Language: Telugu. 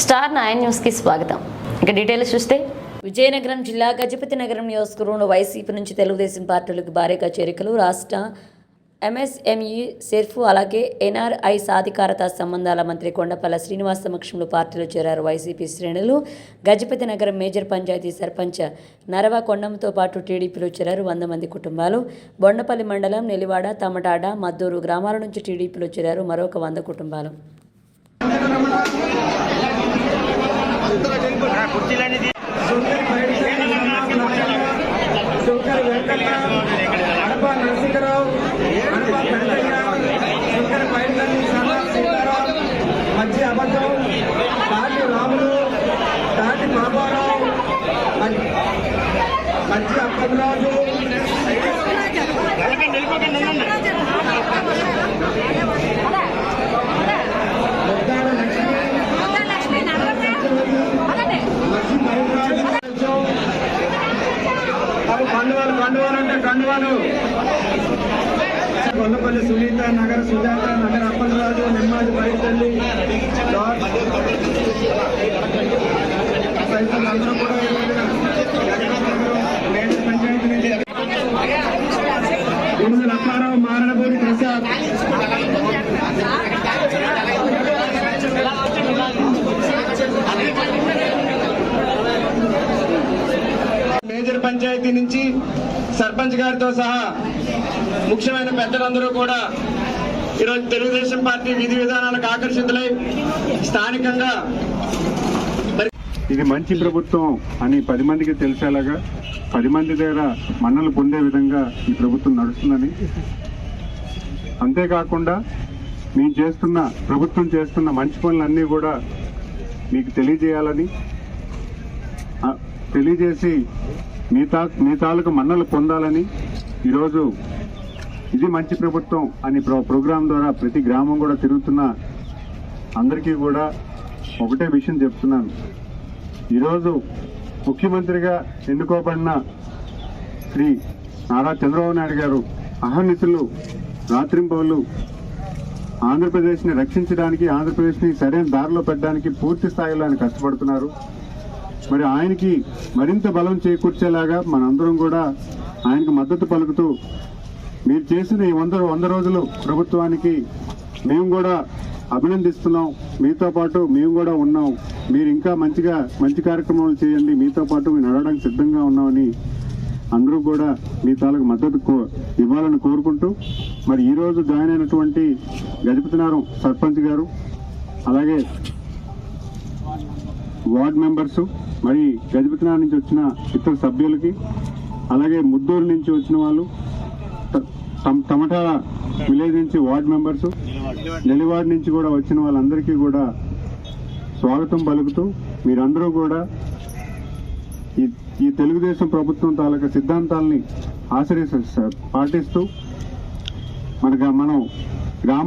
స్టార్ నైన్ న్యూస్కి స్వాగతం. ఇక డీటెయిల్స్ చూస్తే విజయనగరం జిల్లా గజపతి నగరం నియోజకవర్గంలో వైసీపీ నుంచి తెలుగుదేశం పార్టీలకు భారీగా చేరికలు రాష్ట్ర ఎంఎస్ఎంఈ సెర్ఫ్ అలాగే ఎన్ఆర్ఐ సాధికారత సంబంధాల మంత్రి కొండపల్ల శ్రీనివాస్ సమక్షంలో పార్టీలో చేరారు వైసీపీ శ్రేణులు. గజపతి నగరం మేజర్ పంచాయతీ సర్పంచ్ నరవ కొండంతో పాటు టీడీపీలో చేరారు వంద మంది కుటుంబాలు. బొండపల్లి మండలం నెలివాడ తమటాడ మద్దూరు గ్రామాల నుంచి టీడీపీలో చేరారు మరొక వంద కుటుంబాలు. శంకర్ వెంకట అనప నరసింహరావు అనప పెద్దయ్య శంకర్ పైడితల్లి సదా సీతారాం మధ్య అబద్ధం తాటి రాములు తాటి బాబారావు మధ్య- మధ్య అంటే కండువాలు గొల్లపల్లి సునీత నగర సుజాత నగర అప్పలరాజు నిమ్మాది బయటల్లి అందరూ కూడా పంచాయతీ నుంచి గురుజు లక్కారావు మారణపూడి ప్రసాద్. మేజర్ పంచాయతీ నుంచి సర్పంచ్ గారితో సహా ముఖ్యమైన పెద్దలందరూ కూడా ఈరోజు తెలుగుదేశం పార్టీ విధి విధానాలకు ఆకర్షితులై స్థానికంగా మరి ఇది మంచి ప్రభుత్వం అని పది మందికి తెలిసేలాగా పది మంది దగ్గర మన్నలు పొందే విధంగా ఈ ప్రభుత్వం నడుస్తుందని. అంతేకాకుండా మేము చేస్తున్న ప్రభుత్వం చేస్తున్న మంచి పనులన్నీ కూడా మీకు తెలియజేయాలని తెలియజేసి మీ తా మీ తాలూకు మన్నలు పొందాలని ఈరోజు ఇది మంచి ప్రభుత్వం అని ప్రో ప్రోగ్రాం ద్వారా ప్రతి గ్రామం కూడా తిరుగుతున్న అందరికీ కూడా ఒకటే విషయం చెప్తున్నాను. ఈరోజు ముఖ్యమంత్రిగా ఎన్నుకోబడిన శ్రీ నారా చంద్రబాబు నాయుడు గారు అహర్నితులు రాత్రింపవలు ఆంధ్రప్రదేశ్ని రక్షించడానికి ఆంధ్రప్రదేశ్ని సరైన దారిలో పెట్టడానికి పూర్తి స్థాయిలో ఆయన కష్టపడుతున్నారు. మరి ఆయనకి మరింత బలం చేకూర్చేలాగా మనందరం కూడా ఆయనకు మద్దతు పలుకుతూ మీరు చేసిన ఈ వంద వంద రోజులు ప్రభుత్వానికి మేము కూడా అభినందిస్తున్నాం. మీతో పాటు మేము కూడా ఉన్నాం. మీరు ఇంకా మంచిగా మంచి కార్యక్రమాలు చేయండి. మీతో పాటు మేము నడవడానికి సిద్ధంగా ఉన్నామని అందరూ కూడా మీ తాలూకు మద్దతు కో- ఇవ్వాలని కోరుకుంటూ మరి ఈరోజు జాయిన్ అయినటువంటి గజపతినారం సర్పంచ్ గారు అలాగే వార్డ్ మెంబర్స్ మరి గజపతినారం నుంచి వచ్చిన ఇతర సభ్యులకి అలాగే ముద్దూరు నుంచి వచ్చిన వాళ్ళు త- తమ- విలేజ్ నుంచి వార్డ్ మెంబర్స్ నెలివాడ్ నుంచి కూడా వచ్చిన వాళ్ళందరికీ కూడా స్వాగతం పలుకుతూ మీరందరూ కూడా ఈ ఈ తెలుగుదేశం ప్రభుత్వం తాలూకా సిద్ధాంతాలని ఆచరిస్తూ పాటిస్తూ మనగా మనం గ్రామ